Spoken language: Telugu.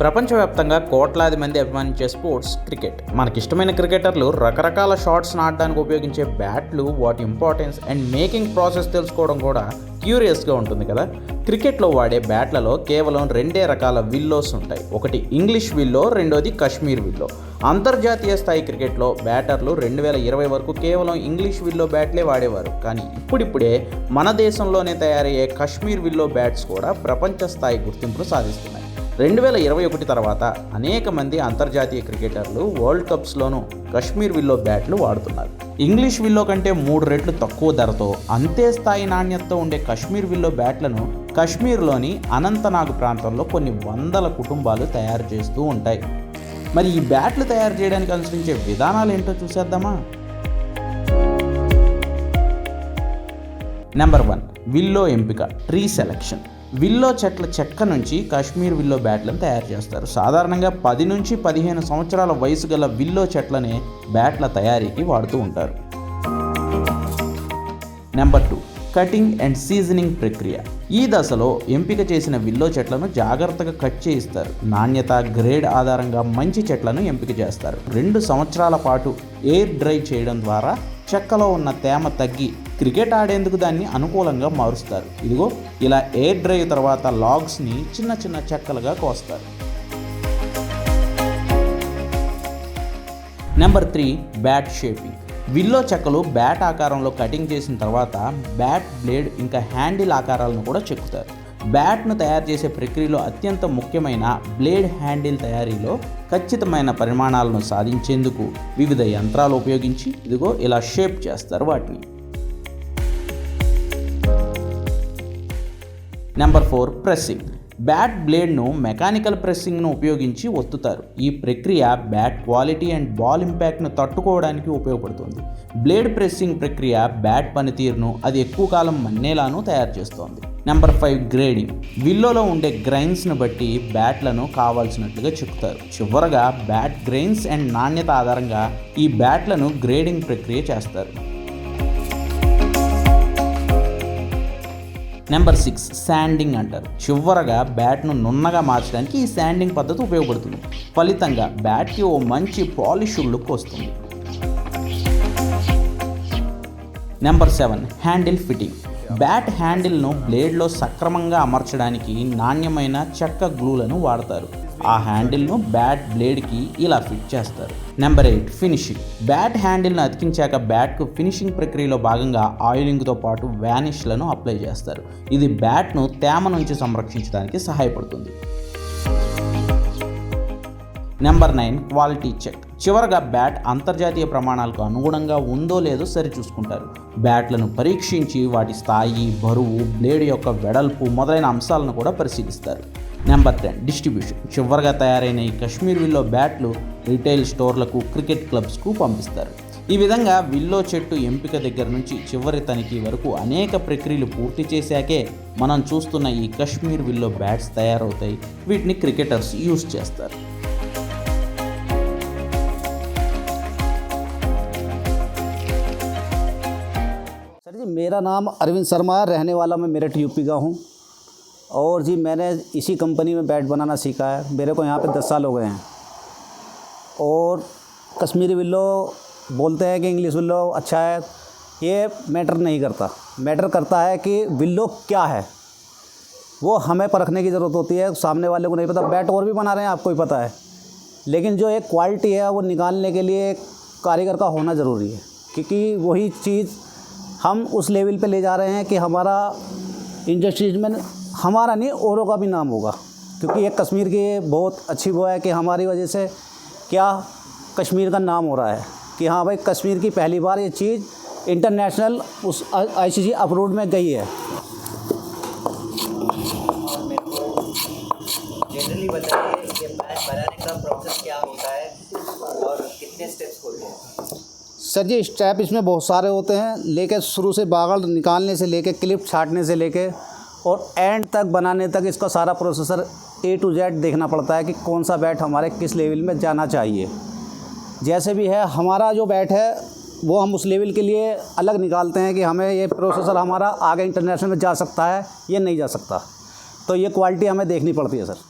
ప్రపంచవ్యాప్తంగా కోట్లాది మంది అభిమానించే స్పోర్ట్స్ క్రికెట్. మనకిష్టమైన క్రికెటర్లు రకరకాల షాట్స్ నాటడానికి ఉపయోగించే బ్యాట్లు వాటి ఇంపార్టెన్స్ అండ్ మేకింగ్ ప్రాసెస్ తెలుసుకోవడం కూడా క్యూరియస్గా ఉంటుంది కదా. క్రికెట్లో వాడే బ్యాట్లలో కేవలం రెండే రకాల విల్లోస్ ఉంటాయి. ఒకటి ఇంగ్లీష్ విల్లో రెండోది కశ్మీర్ విల్లో. అంతర్జాతీయ స్థాయి క్రికెట్లో బ్యాటర్లు రెండు వేల ఇరవై వరకు కేవలం ఇంగ్లీష్ విల్లో బ్యాట్లే వాడేవారు. కానీ ఇప్పుడిప్పుడే మన దేశంలోనే తయారయ్యే కశ్మీర్ విల్లో బ్యాట్స్ కూడా ప్రపంచ స్థాయి గుర్తింపును సాధిస్తున్నాయి. రెండు వేల ఇరవై ఒకటి తర్వాత అనేక మంది అంతర్జాతీయ క్రికెటర్లు వరల్డ్ కప్స్లోనూ కశ్మీర్ విల్లో బ్యాట్లు వాడుతున్నారు. ఇంగ్లీష్ విల్లో కంటే మూడు రెట్లు తక్కువ ధరతో అంతే స్థాయి నాణ్యతతో ఉండే కశ్మీర్ విల్లో బ్యాట్లను కశ్మీర్లోని అనంతనాగ్ ప్రాంతంలో కొన్ని వందల కుటుంబాలు తయారు చేస్తూ ఉంటాయి. మరి ఈ బ్యాట్లు తయారు చేయడానికి అనుసరించే విధానాలు ఏంటో చూసేద్దామా? నెంబర్ వన్ విల్లో ఎంపిక ట్రీ సెలెక్షన్ విల్లో చెట్ల చెక్క నుంచి కాశ్మీర్ విల్లో బ్యాట్లను తయారు చేస్తారు. సాధారణంగా పది నుంచి పదిహేను సంవత్సరాల వయసు గల విల్లో చెట్లనే బ్యాట్ల తయారీకి వాడుతూ ఉంటారు. Number two cutting and seasoning ప్రక్రియ. ఈ దశలో ఎంపిక చేసిన విల్లో చెట్లను జాగ్రత్తగా కట్ చేయిస్తారు. నాణ్యత గ్రేడ్ ఆధారంగా మంచి చెట్లను ఎంపిక చేస్తారు. రెండు సంవత్సరాల పాటు ఎయిర్ డ్రై చేయడం ద్వారా చెక్కలో ఉన్న తేమ తగ్గి క్రికెట్ ఆడేందుకు దాన్ని అనుకూలంగా మారుస్తారు. ఇదిగో ఇలా ఎయిర్ డ్రైవ్ తర్వాత లాగ్స్ని చిన్న చిన్న చెక్కలుగా కోస్తారు. Number three bat shaping. Willow చెక్కలు బ్యాట్ ఆకారంలో కటింగ్ చేసిన తర్వాత బ్యాట్ బ్లేడ్ ఇంకా హ్యాండిల్ ఆకారాలను కూడా చెక్కుతారు. బ్యాట్ను తయారు చేసే ప్రక్రియలో అత్యంత ముఖ్యమైన బ్లేడ్ హ్యాండిల్ తయారీలో ఖచ్చితమైన పరిమాణాలను సాధించేందుకు వివిధ యంత్రాలు ఉపయోగించి ఇదిగో ఇలా షేప్ చేస్తారు వాటిని. Number four pressing. బ్యాట్ బ్లేడ్ను మెకానికల్ ప్రెస్సింగ్ను ఉపయోగించి ఒత్తుతారు. ఈ ప్రక్రియ బ్యాట్ క్వాలిటీ అండ్ బాల్ ఇంపాక్ట్ను తట్టుకోవడానికి ఉపయోగపడుతుంది. బ్లేడ్ ప్రెస్సింగ్ ప్రక్రియ బ్యాట్ పనితీరును అది ఎక్కువ కాలం మన్నేలాను తయారు చేస్తోంది. Number five grading. విల్లోలో ఉండే గ్రైన్స్ను బట్టి బ్యాట్లను కావాల్సినట్లుగా చెక్కుతారు. చివరగా బ్యాట్ గ్రైన్స్ అండ్ నాణ్యత ఆధారంగా ఈ బ్యాట్లను గ్రేడింగ్ ప్రక్రియ చేస్తారు. నెంబర్ సిక్స్ శాండింగ్ అంటారు. చివరగా బ్యాట్ను నున్నగా మార్చడానికి ఈ శాండింగ్ పద్ధతి ఉపయోగపడుతుంది. ఫలితంగా బ్యాట్కి ఓ మంచి పాలిష్ లుక్ వస్తుంది. Number seven handle fitting bat హ్యాండిల్ను బ్లేడ్లో సక్రమంగా అమర్చడానికి నాణ్యమైన చెక్క గ్లూలను వాడతారు. ఆ హ్యాండిల్ను బ్యాట్ బ్లేడ్కి ఇలా ఫిట్ చేస్తారు. Number eight finishing. బ్యాట్ హ్యాండిల్ను అతికించాక బ్యాట్కు ఫినిషింగ్ ప్రక్రియలో భాగంగా ఆయిలింగ్తో పాటు వ్యానిష్లను అప్లై చేస్తారు. ఇది బ్యాట్ను తేమ నుంచి సంరక్షించడానికి సహాయపడుతుంది. Number nine quality check. చివరగా బ్యాట్ అంతర్జాతీయ ప్రమాణాలకు అనుగుణంగా ఉందో లేదో సరిచూసుకుంటారు. బ్యాట్లను పరీక్షించి వాటి స్థాయి బరువు బ్లేడ్ యొక్క వెడల్పు మొదలైన అంశాలను కూడా పరిశీలిస్తారు. నెంబర్ టెన్ డిస్ట్రిబ్యూషన్ చివరగా తయారైన ఈ కశ్మీర్ విల్లో బ్యాట్లు రిటైల్ స్టోర్లకు క్రికెట్ క్లబ్స్కు పంపిస్తారు ఈ విధంగా విల్లో చెట్టు ఎంపిక దగ్గర నుంచి చివరి తనిఖీ వరకు అనేక ప్రక్రియలు పూర్తి చేశాకే మనం చూస్తున్న ఈ కశ్మీర్ విల్లో బ్యాట్స్ తయారవుతాయి వీటిని క్రికెటర్స్ యూస్ చేస్తారు सर जी मेरा नाम अरविंद शर्मा है रहने वाला मैं मेरठ यूपी का हूँ और जी, मैंने इसी कंपनी में बैट बनाना सीखा है। मेरे को यहाँ पे दस साल हो गए हैं। और कश्मीरी विल्लो बोलते हैं कि इंग्लिश विल्लो अच्छा है। ये मैटर नहीं करता। मैटर करता है कि विल्लो क्या है। वो हमें परखने की ज़रूरत होती है। सामने वाले को नहीं पता। बैट और भी बना रहे हैं, आपको ही पता है। लेकिन जो एक क्वालिटी है, वो निकालने के लिए कारीगर का होना ज़रूरी है। क्योंकि वही चीज़ हम उस लेवल पे ले जा रहे हैं कि हमारा इंडस्ट्रीज़ में हमारा नहीं औरों का भी नाम होगा। क्योंकि एक कश्मीर की बहुत अच्छी वो है कि हमारी वजह से क्या कश्मीर का नाम हो रहा है। कि हाँ भाई कश्मीर की पहली बार ये चीज़ इंटरनेशनल उस आई सी अप्रूव में गई है। जनरली बताइए कि बैट बनाने का प्रोसेस क्या होता है और कितने स्टेप्स होते हैं? सर जी स्टेप इसमें बहुत सारे होते हैं लेके शुरू से बागड़ निकालने से लेके क्लिप छाटने से लेके और एंड तक बनाने तक इसका सारा प्रोसेसर ए टू जेड देखना पड़ता है कि कौन सा बैट हमारे किस लेवल में जाना चाहिए। जैसे भी है, हमारा जो बैट है, वो हम उस लेवल के लिए अलग निकालते हैं कि हमें ये प्रोसेसर हमारा आगे इंटरनेशनल में जा सकता है या नहीं जा सकता। तो ये क्वालिटी हमें देखनी पड़ती है सर